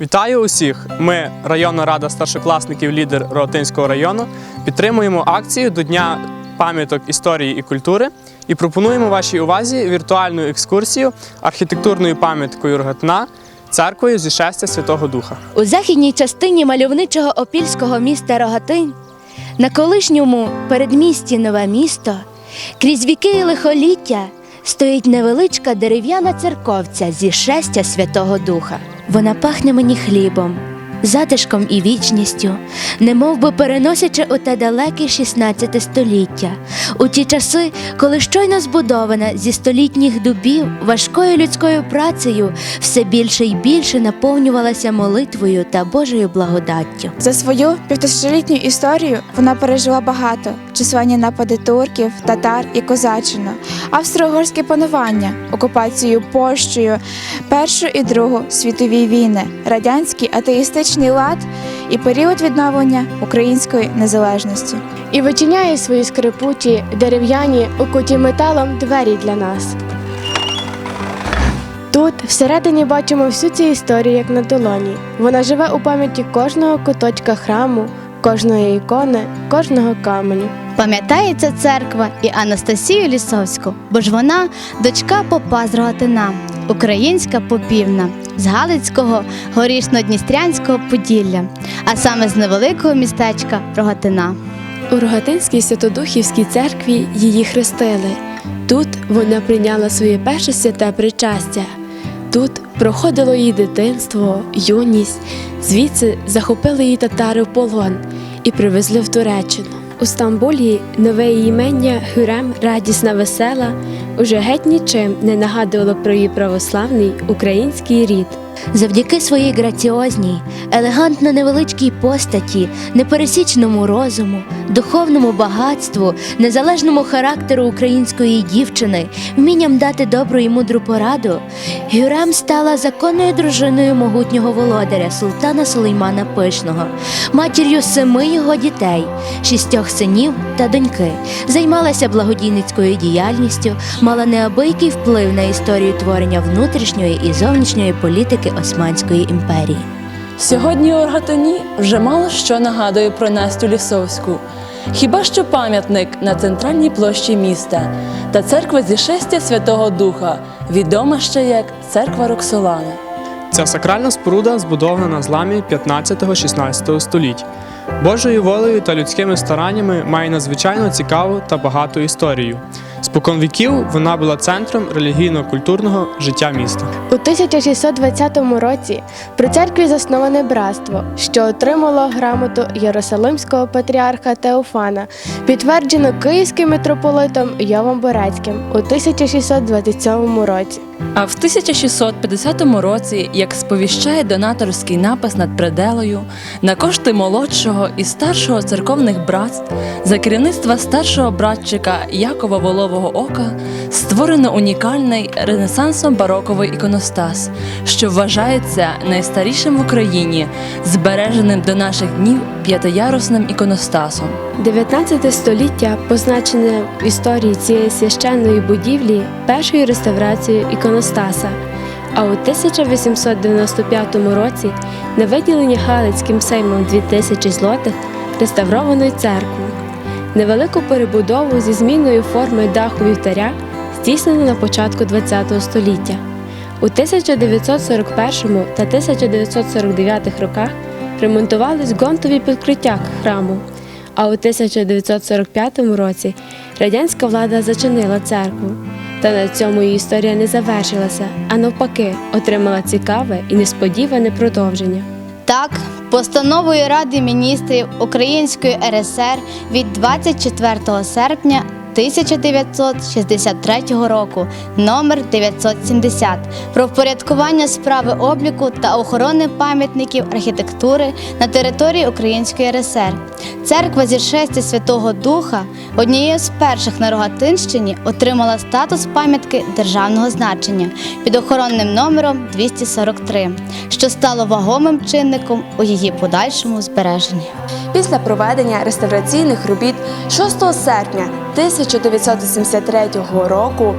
Вітаю усіх! Ми, районна рада старшокласників лідер Рогатинського району, підтримуємо акцію до Дня пам'яток історії і культури і пропонуємо вашій увазі віртуальну екскурсію архітектурною пам'яткою Рогатина церквою зі шестя Святого Духа. У західній частині мальовничого опільського міста Рогатин, на колишньому передмісті Нове місто, крізь віки і лихоліття стоїть невеличка дерев'яна церковця зі шестя Святого Духа. Вона пахне мені хлібом, затишком і вічністю, немов би переносячи у те далеке 16 століття, у ті часи, коли щойно збудована зі столітніх дубів важкою людською працею все більше і більше наповнювалася молитвою та Божою благодаттю. За свою півтисячолітню історію вона пережила багато: численні напади турків, татар і козаччину, австро-угорське панування, окупацію Польщею, Першу і Другу світові війни, радянський атеїстичний лад і період відновлення української незалежності. і вичиняє свої скрипучі, дерев'яні, укуті металом двері для нас. Тут всередині бачимо всю цю історію як на долоні. Вона живе у пам'яті кожного куточка храму, кожної ікони, кожного каменю. Пам'ятається церква і Анастасію Лісовську, бо ж вона дочка попа з Рогатина, українська попівна з Галицького горішно-дністрянського Поділля, а саме з невеликого містечка Рогатина. У Рогатинській Святодухівській церкві її хрестили. Тут вона прийняла своє перше святе причастя. Тут проходило її дитинство, юність. Звідси захопили її татари в полон і привезли в Туреччину. У Стамбулі нове її імення Хюрем, радісна весела, уже геть нічим не нагадувало про її православний український рід. Завдяки своїй граціозній, елегантно невеличкій постаті, непересічному розуму, духовному багатству, незалежному характеру української дівчини, вмінням дати добру і мудру пораду, Гюрем стала законною дружиною могутнього володаря султана Сулеймана Пишного, матір'ю семи його дітей, шістьох синів та доньки, займалася благодійницькою діяльністю, мала неабиякий вплив на історію творення внутрішньої і зовнішньої політики Османської імперії. Сьогодні у Рогатині вже мало що нагадує про Настю Лісовську. Хіба що пам'ятник на центральній площі міста та церква зі шестя Святого Духа, відома ще як церква Роксолани. Ця сакральна споруда збудована на зламі 15-16 століть. Божою волею та людськими стараннями має надзвичайно цікаву та багату історію. Спокон віків вона була центром релігійно-культурного життя міста. У 1620 році при церкві засноване братство, що отримало грамоту Єрусалимського патріарха Теофана, підтверджено київським митрополитом Йовом Борецьким у 1627 році. А в 1650 році, як сповіщає донаторський напис над пределою, на кошти молодшого і старшого церковних братств за керівництва старшого братчика Якова Волового Ока створено унікальний ренесансом бароковий іконостас, що вважається найстарішим в Україні, збереженим до наших днів п'ятиярусним іконостасом. 19 століття позначене в історії цієї священної будівлі першою реставрацією іконостаса. А у 1895 році на виділення Галицьким сеймом 2000 злотих реставрованої церкви. Невелику перебудову зі зміною форми даху вівтаря здійснено на початку ХХ століття. У 1941 та 1949 роках ремонтувались ґрунтові підкриття храму. А у 1945 році радянська влада зачинила церкву. Та на цьому історія не завершилася, а навпаки, отримала цікаве і несподіване продовження. Так, постановою Ради міністрів Української РСР від 24 серпня 1963 року номер 970 про впорядкування справи обліку та охорони пам'ятників архітектури на території Української РСР. Церква зі шестя Святого Духа, однією з перших на Рогатинщині, отримала статус пам'ятки державного значення під охоронним номером 243, що стало вагомим чинником у її подальшому збереженні. Після проведення реставраційних робіт 6 серпня 1973 року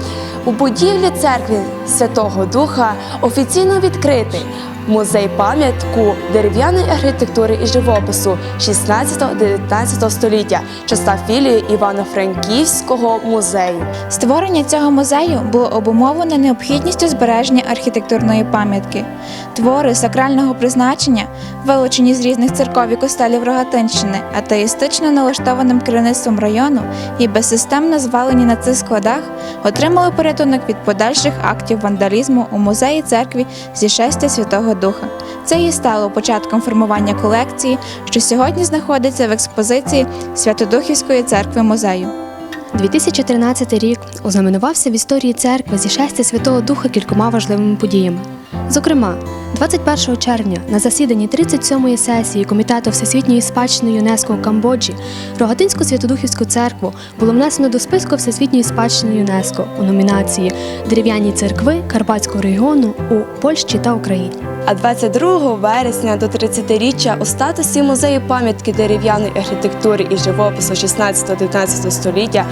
у будівлі церкви Святого Духа офіційно відкритий музей пам'ятку дерев'яної архітектури і живопису 16-19 століття, що філією Івано-Франківського музею. Створення цього музею було обумовлено необхідністю збереження архітектурної пам'ятки. Твори сакрального призначення, вилучені з різних церков і костелів Рогатинщини, атеїстично налаштованим керівництвом району і безсистемно звалені на цих складах, отримали порятунок від подальших актів вандалізму у музеї церкві зі шестя Святого Духа. Це і стало початком формування колекції, що сьогодні знаходиться в експозиції Святодухівської церкви музею. 2013 рік ознаменувався в історії церкви зі шестя Святого Духа кількома важливими подіями. Зокрема, 21 червня на засіданні 37-ї сесії Комітету Всесвітньої спадщини ЮНЕСКО у Камбоджі Рогатинську Святодухівську церкву було внесено до списку Всесвітньої спадщини ЮНЕСКО у номінації Дерев'яні церкви Карпатського регіону у Польщі та Україні. А 22 вересня до 30-річчя у статусі музею пам'ятки дерев'яної архітектури і живопису 16-19 століття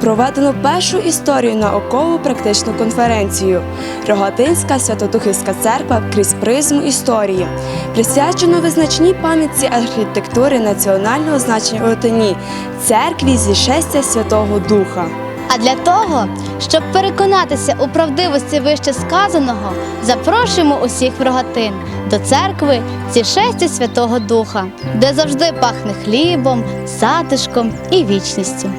проведено першу історію наукову практичну конференцію Рогатинська Святодухівська церква крізь призму історії, присвячену визначній пам'ятці архітектури національного значення у Ротині, церкві зі шестя Святого Духа. А для того, щоб переконатися у правдивості вище сказаного, запрошуємо усіх в рогатин до церкви зі шестя Святого Духа, де завжди пахне хлібом, затишком і вічністю.